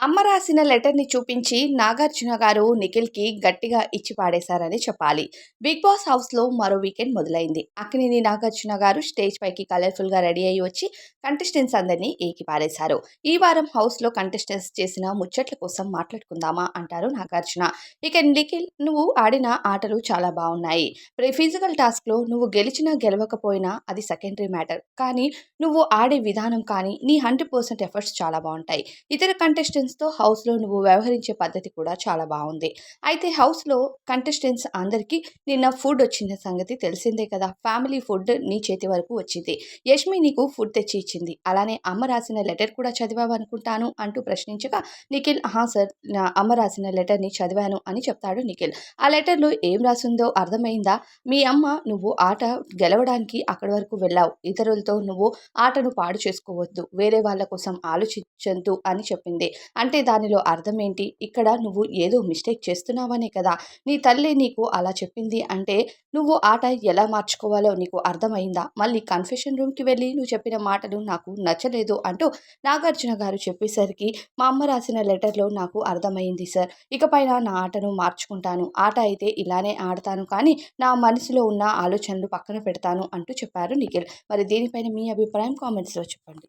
అమ్మ రాసిన లెటర్ని చూపించి నాగార్జున గారు నిఖిల్కి గట్టిగా ఇచ్చి పాడేశారని చెప్పాలి. బిగ్ బాస్ హౌస్లో మరో వీకెండ్ మొదలైంది. అక్కినేని నాగార్జున గారు స్టేజ్ పైకి కలర్ఫుల్గా రెడీ అయ్యి వచ్చి కంటెస్టెంట్స్ అందరినీ ఏకి పారేశారు. ఈ వారం హౌస్లో కంటెస్టెంట్స్ చేసిన ముచ్చట్ల కోసం మాట్లాడుకుందామా అంటారు నాగార్జున. ఇక నిఖిల్ నువ్వు ఆడిన ఆటలు చాలా బాగున్నాయి. ప్రీ ఫిజికల్ టాస్క్లో నువ్వు గెలిచినా గెలవకపోయినా అది సెకండరీ మ్యాటర్. కానీ నువ్వు ఆడే విధానం కానీ నీ హండ్రెడ్ పర్సెంట్ ఎఫర్ట్స్ చాలా బాగుంటాయి. ఇతర కంటెస్టెంట్స్ కంటెస్టెంట్స్తో హౌస్లో నువ్వు వ్యవహరించే పద్ధతి కూడా చాలా బాగుంది. అయితే హౌస్లో కంటెస్టెంట్స్ అందరికీ నిన్న ఫుడ్ వచ్చిన సంగతి తెలిసిందే కదా. ఫ్యామిలీ ఫుడ్ నీ చేతి వరకు వచ్చింది. యష్మి నీకు ఫుడ్ తెచ్చి ఇచ్చింది. అలానే అమ్మ రాసిన లెటర్ కూడా చదివావు అనుకుంటాను అంటూ ప్రశ్నించగా నిఖిల్ ఆహా సార్ నా అమ్మ రాసిన లెటర్ని చదివాను అని చెప్తాడు నిఖిల్. ఆ లెటర్లో ఏం రాసిందో అర్థమైందా? మీ అమ్మ నువ్వు ఆట గెలవడానికి అక్కడి వరకు వెళ్ళావు. ఇతరులతో నువ్వు ఆటను పాడు చేసుకోవద్దు. వేరే వాళ్ళ కోసం ఆలోచించద్దు అని చెప్పింది. అంటే దానిలో అర్థం ఏంటి ఇక్కడ నువ్వు ఏదో మిస్టేక్ చేస్తున్నావనే కదా. నీ తల్లి నీకు అలా చెప్పింది అంటే నువ్వు ఆట ఎలా మార్చుకోవాలో నీకు అర్థమైందా? మళ్ళీ కన్ఫెషన్ రూమ్కి వెళ్ళి నువ్వు చెప్పిన మాటలు నాకు నచ్చలేదు అంటూ నాగార్జున గారు చెప్పేసరికి మా అమ్మ రాసిన లెటర్లో నాకు అర్థమైంది సార్. ఇకపైన నా ఆటను మార్చుకుంటాను. ఆట అయితే ఇలానే ఆడతాను కానీ నా మనసులో ఉన్న ఆలోచనలు పక్కన పెడతాను అంటూ చెప్పారు నిఖిల్. మరి దీనిపైన మీ అభిప్రాయం కామెంట్స్లో చెప్పండి.